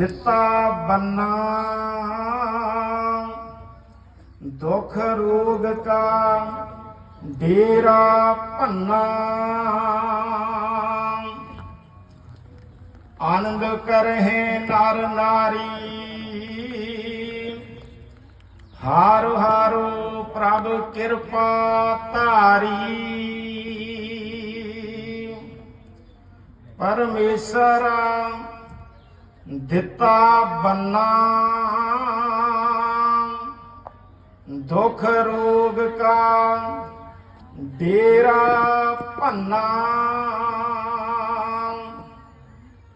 ਦਿੱਤਾ ਬੰਨਾ। ਦੁਖ ਰੋਗ ਕਾ ਡੇਰਾ ਭੰਨਾ। ਆਨੰਦ ਕਰਹਿ ਨਰ ਨਾਰੀ। ਹਾਰ ਹਾਰੋ ਪ੍ਰਭ ਕਿਰਪਾ ਧਾਰੀ। ਪਰਮੇਸ਼ਰਾ ਦਿੱਤਾ ਬੰਨਾ। ਦੁਖ ਰੋਗ ਕਾ ਡੇਰਾ ਭੰਨਾ।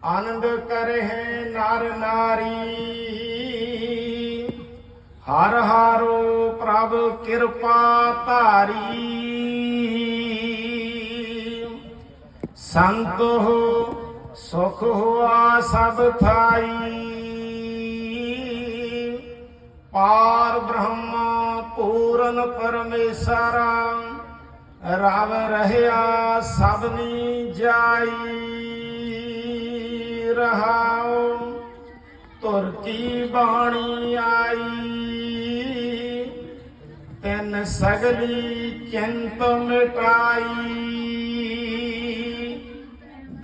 ਆਨੰਦ ਕਰਹਿ ਨਰ ਨਾਰੀ। ਹਰ ਹਾਰੋ ਪ੍ਰਭ ਕਿਰਪਾ ਧਾਰੀ। ਸੰਤ ਹੋ ਸੁਖ ਹੋਆ ਸਭ ਥਾਈ। ਪਾਰ ਬ੍ਰਹਮ ਪੂਰਨ ਪਰਮੇਸ਼ਰ, ਰਵ ਰਹਿਆ ਸਭਨੀ ਜਾਈ। ਰਹਾਉ ਤੁਰ ਕੀ ਬਾਣੀ ਆਈ। ਤਿੰਨ ਸਗਲੀ ਚਿੰਤ ਮਿਟਾਈ।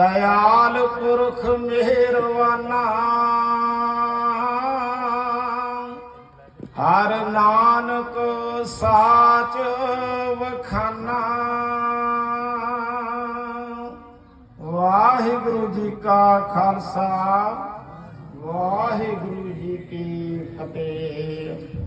ਦਇਆਲ ਪੁਰਖ ਮਿਹਰਵਾਨਾ ਹਰ ਨਾਨਕ ਸਾਚ ਵਖਾਨਾ। ਵਾਹਿਗੁਰੂ ਜੀ ਕਾ ਖਾਲਸਾ, ਵਾਹਿਗੁਰੂ ਜੀ ਕੀ ਫਤਿਹ।